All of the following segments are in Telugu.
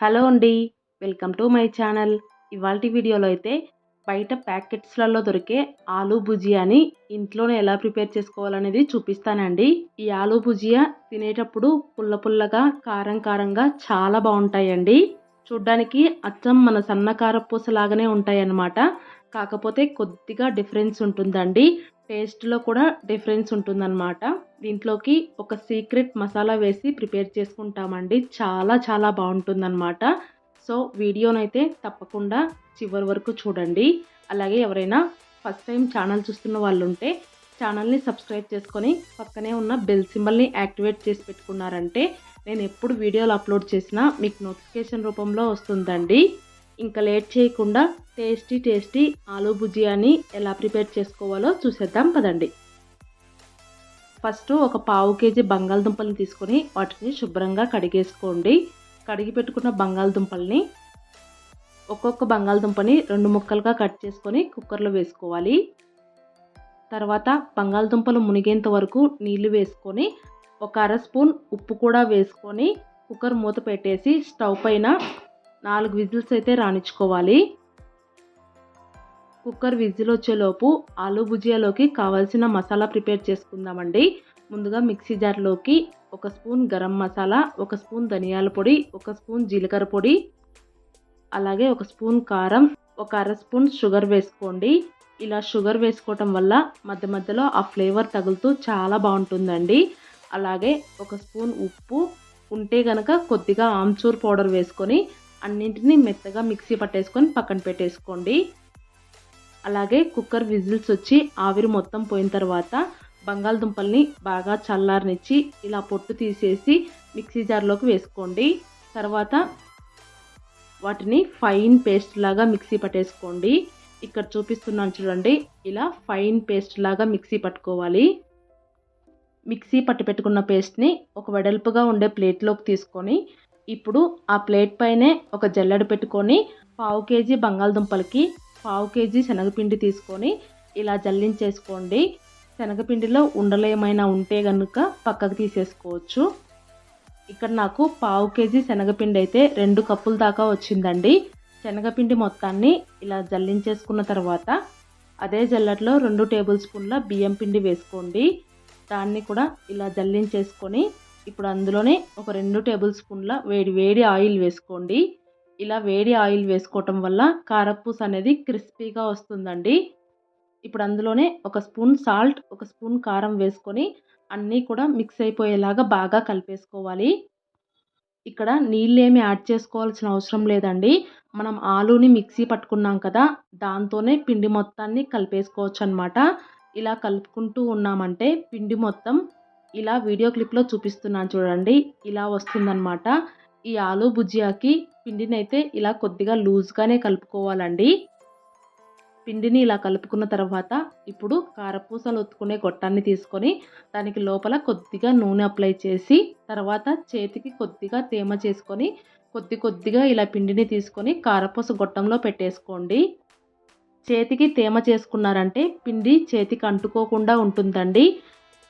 హలో అండి వెల్కమ్ టు మై ఛానల్. ఇవాళ వీడియోలో అయితే బయట ప్యాకెట్స్లలో దొరికే ఆలూ భుజియాని ఇంట్లోనే ఎలా ప్రిపేర్ చేసుకోవాలనేది చూపిస్తానండి. ఈ ఆలూ భుజియా తినేటప్పుడు పుల్ల పుల్లగా కారం కారంగా చాలా బాగుంటాయండి. చూడ్డానికి అచ్చం మన సన్నకార పూసలాగానే ఉంటాయన్నమాట. కాకపోతే కొద్దిగా డిఫరెన్స్ ఉంటుందండి. టేస్ట్లో కూడా డిఫరెన్స్ ఉంటుందన్నమాట. దీంట్లోకి ఒక సీక్రెట్ మసాలా వేసి ప్రిపేర్ చేసుకుంటామండి. చాలా చాలా బాగుంటుందన్నమాట. సో వీడియోనైతే తప్పకుండా చివరి వరకు చూడండి. అలాగే ఎవరైనా ఫస్ట్ టైం ఛానల్ చూస్తున్న వాళ్ళు ఉంటే ఛానల్ని సబ్స్క్రైబ్ చేసుకొని పక్కనే ఉన్న బెల్ సింబల్ని యాక్టివేట్ చేసి పెట్టుకున్నారంటే నేను ఎప్పుడు వీడియోలు అప్లోడ్ చేసినా మీకు నోటిఫికేషన్ రూపంలో వస్తుందండి. ఇంకా లేట్ చేయకుండా టేస్టీ టేస్టీ ఆలూ భుజియాని ఎలా ప్రిపేర్ చేసుకోవాలో చూసేద్దాం పదండి. ఫస్ట్ ఒక పావు కేజీ బంగాళదుంపల్ని తీసుకొని వాటిని శుభ్రంగా కడిగేసుకోండి. కడిగి పెట్టుకున్న బంగాళదుంపల్ని ఒక్కొక్క బంగాళదుంపని రెండు ముక్కలుగా కట్ చేసుకొని కుక్కర్లో వేసుకోవాలి. తర్వాత బంగాళదుంపలు మునిగేంత వరకు నీళ్ళు వేసుకొని ఒక అర స్పూన్ ఉప్పు కూడా వేసుకొని కుక్కర్ మూత పెట్టేసి స్టవ్ పైన నాలుగు విజిల్స్ అయితే రాణించుకోవాలి. కుక్కర్ విజిల్ వచ్చేలోపు ఆలూ భుజియాలోకి కావాల్సిన మసాలా ప్రిపేర్ చేసుకుందామండి. ముందుగా మిక్సీ జార్లోకి ఒక స్పూన్ గరం మసాలా ఒక స్పూన్ ధనియాల పొడి ఒక స్పూన్ జీలకర్ర పొడి అలాగే ఒక స్పూన్ కారం ఒక అర స్పూన్ షుగర్ వేసుకోండి. ఇలా షుగర్ వేసుకోవటం వల్ల మధ్య మధ్యలో ఆ ఫ్లేవర్ తగులుతూ చాలా బాగుంటుందండి. అలాగే ఒక స్పూన్ ఉప్పు ఉంటే గనక కొద్దిగా ఆమ్చూర్ పౌడర్ వేసుకొని అన్నింటినీ మెత్తగా మిక్సీ పట్టేసుకొని పక్కన పెట్టేసుకోండి. అలాగే కుక్కర్ విజిల్స్ వచ్చి ఆవిరి మొత్తం పోయిన తర్వాత బంగాళదుంపల్ని బాగా చల్లారనిచ్చి ఇలా పొట్టు తీసేసి మిక్సీ జార్లోకి వేసుకోండి. తర్వాత వాటిని ఫైన్ పేస్ట్ లాగా మిక్సీ పట్టేసుకోండి. ఇక్కడ చూపిస్తున్నాను చూడండి ఇలా ఫైన్ పేస్ట్ లాగా మిక్సీ పట్టుకోవాలి. మిక్సీ పట్టి పెట్టుకున్న పేస్ట్ని ఒక వెడల్పుగా ఉండే ప్లేట్లోకి తీసుకొని ఇప్పుడు ఆ ప్లేట్ పైనే ఒక జల్లెడ పెట్టుకొని పావు కేజీ బంగాళదుంపలకి పావు కేజీ శనగపిండి తీసుకొని ఇలా జల్లించేసుకోండి. శనగపిండిలో ఉండలు ఏమైనా ఉంటే కనుక పక్కకు తీసేసుకోవచ్చు. ఇక్కడ నాకు పావు కేజీ శనగపిండి అయితే రెండు కప్పుల దాకా వచ్చిందండి. శనగపిండి మొత్తాన్ని ఇలా జల్లించేసుకున్న తర్వాత అదే జల్లట్లో రెండు టేబుల్ స్పూన్ల బియ్యం పిండి వేసుకోండి. దాన్ని కూడా ఇలా జల్లించేసుకొని ఇప్పుడు అందులోనే ఒక రెండు టేబుల్ స్పూన్ల వేడి వేడి ఆయిల్ వేసుకోండి. ఇలా వేడి ఆయిల్ వేసుకోవటం వల్ల కారపూస అనేది క్రిస్పీగా వస్తుందండి. ఇప్పుడు అందులోనే ఒక స్పూన్ సాల్ట్ ఒక స్పూన్ కారం వేసుకొని అన్నీ కూడా మిక్స్ అయిపోయేలాగా బాగా కలిపేసుకోవాలి. ఇక్కడ నీళ్ళు ఏమి యాడ్ చేసుకోవాల్సిన అవసరం లేదండి. మనం ఆలూని మిక్సీ పట్టుకున్నాం కదా దాంతోనే పిండి మొత్తాన్ని కలిపేసుకోవచ్చు అనమాట ఇలా కలుపుకుంటూ ఉన్నామంటే పిండి మొత్తం ఇలా వీడియో క్లిప్లో చూపిస్తున్నాను చూడండి. ఇలా వస్తుందన్నమాట. ఈ ఆలూ భుజియాకి పిండినైతే ఇలా కొద్దిగా లూజ్గానే కలుపుకోవాలండి. పిండిని ఇలా కలుపుకున్న తర్వాత ఇప్పుడు కారపూసలు ఒత్తుకునే గొట్టాన్ని తీసుకొని దానికి లోపల కొద్దిగా నూనె అప్లై చేసి తర్వాత చేతికి కొద్దిగా తేమ చేసుకొని కొద్ది కొద్దిగా ఇలా పిండిని తీసుకొని కారపూస గొట్టంలో పెట్టేసుకోండి. చేతికి తేమ చేసుకున్నారంటే పిండి చేతికి అంటుకోకుండా ఉంటుందండి.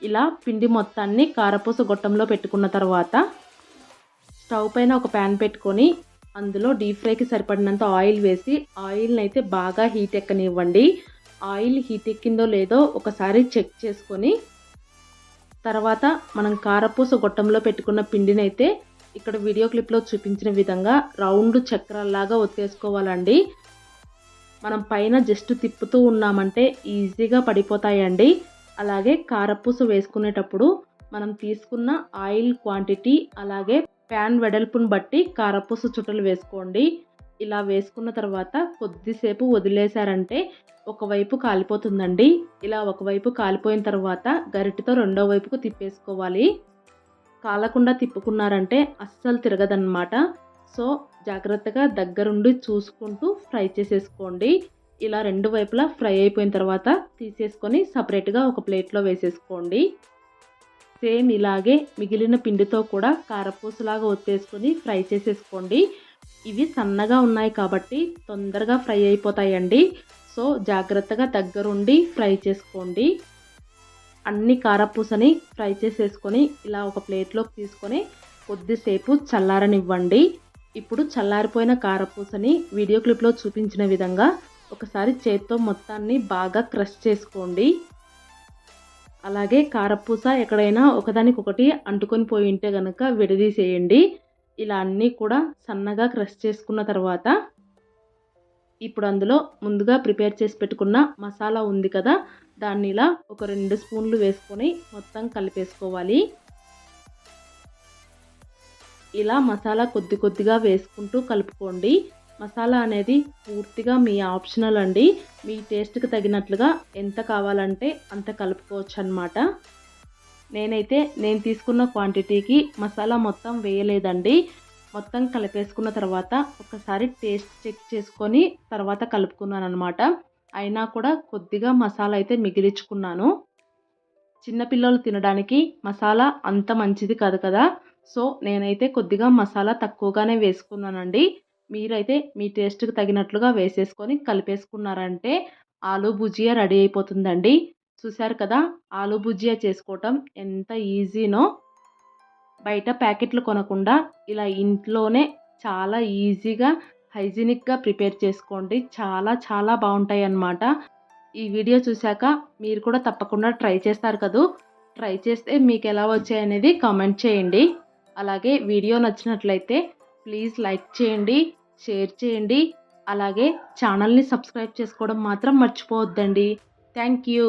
ఇలా పిండి మొత్తాన్ని కారపూస గొట్టంలో పెట్టుకున్న తర్వాత స్టవ్ పైన ఒక ప్యాన్ పెట్టుకొని అందులో డీప్ ఫ్రైకి సరిపడినంత ఆయిల్ వేసి ఆయిల్ని అయితే బాగా హీట్ ఎక్కనివ్వండి. ఆయిల్ హీట్ ఎక్కిందో లేదో ఒకసారి చెక్ చేసుకొని తర్వాత మనం కారపూస గొట్టంలో పెట్టుకున్న పిండిని అయితే ఇక్కడ వీడియో క్లిప్లో చూపించిన విధంగా రౌండ్ చక్రాల్లాగా ఒత్తేసుకోవాలండి. మనం పైన జస్ట్ తిప్పుతూ ఉన్నామంటే ఈజీగా పడిపోతాయండి. అలాగే కారపూస వేసుకునేటప్పుడు మనం తీసుకున్న ఆయిల్ క్వాంటిటీ అలాగే ప్యాన్ వెడల్పును బట్టి కారపూస చుట్టలు వేసుకోండి. ఇలా వేసుకున్న తర్వాత కొద్దిసేపు వదిలేశారంటే ఒకవైపు కాలిపోతుందండి. ఇలా ఒకవైపు కాలిపోయిన తర్వాత గరిటెతో రెండో వైపుకు తిప్పేసుకోవాలి. కాలకుండా తిప్పుకున్నారంటే అస్సలు తిరగదన్నమాట. సో జాగ్రత్తగా దగ్గరుండి చూసుకుంటూ ఫ్రై చేసేసుకోండి. ఇలా రెండు వైపులా ఫ్రై అయిపోయిన తర్వాత తీసేసుకొని సపరేట్గా ఒక ప్లేట్లో వేసేసుకోండి. సేమ్ ఇలాగే మిగిలిన పిండితో కూడా కారపూసలాగా ఒత్తేసుకొని ఫ్రై చేసేసుకోండి. ఇవి సన్నగా ఉన్నాయి కాబట్టి తొందరగా ఫ్రై అయిపోతాయండి. సో జాగ్రత్తగా దగ్గరుండి ఫ్రై చేసుకోండి. అన్ని కారపూసని ఫ్రై చేసేసుకొని ఇలా ఒక ప్లేట్లోకి తీసుకొని కొద్దిసేపు చల్లారనివ్వండి. ఇప్పుడు చల్లారిపోయిన కారపూసని వీడియో క్లిప్లో చూపించిన విధంగా ఒకసారి చేత్తో మొత్తాన్ని బాగా క్రష్ చేసుకోండి. అలాగే కారపూస ఎక్కడైనా ఒకదానికొకటి అంటుకొని పోయి ఉంటే కనుక విడదీసేయండి. ఇలా అన్నీ కూడా సన్నగా క్రష్ చేసుకున్న తర్వాత ఇప్పుడు అందులో ముందుగా ప్రిపేర్ చేసి పెట్టుకున్న మసాలా ఉంది కదా దాన్ని ఇలా ఒక రెండు స్పూన్లు వేసుకొని మొత్తం కలిపేసుకోవాలి. ఇలా మసాలా కొద్ది కొద్దిగా వేసుకుంటూ కలుపుకోండి. మసాలా అనేది పూర్తిగా మీ ఆప్షనల్ అండి. మీ టేస్ట్కి తగినట్లుగా ఎంత కావాలంటే అంత కలుపుకోవచ్చు అనమాట నేనైతే నేను తీసుకున్న క్వాంటిటీకి మసాలా మొత్తం వేయలేదండి. మొత్తం కలిపేసుకున్న తర్వాత ఒకసారి టేస్ట్ చెక్ చేసుకొని తర్వాత కలుపుకున్నాను అనమాట అయినా కూడా కొద్దిగా మసాలా అయితే మిగిలించుకున్నాను. చిన్నపిల్లలు తినడానికి మసాలా అంత మంచిది కాదు కదా. సో నేనైతే కొద్దిగా మసాలా తక్కువగానే వేసుకున్నానండి. మీరైతే మీ టేస్ట్కి తగినట్లుగా వేసేసుకొని కలిపేసుకున్నారంటే ఆలూ భుజియా రెడీ అయిపోతుందండి. చూశారు కదా ఆలూ భుజియా చేసుకోవటం ఎంత ఈజీనో! బయట ప్యాకెట్లు కొనకుండా ఇలా ఇంట్లోనే చాలా ఈజీగా హైజీనిక్గా ప్రిపేర్ చేసుకోండి. చాలా చాలా బాగుంటాయి అన్నమాట ఈ వీడియో చూశాక మీరు కూడా తప్పకుండా ట్రై చేస్తారు కదూ! ట్రై చేస్తే మీకు ఎలా వచ్చాయనేది కామెంట్ చేయండి. అలాగే వీడియో నచ్చినట్లయితే ప్లీజ్ లైక్ చేయండి. షేర్ చేయండి. అలాగే ఛానల్ని సబ్స్క్రైబ్ చేసుకోవడం మాత్రం మర్చిపోవద్దండి. Thank you.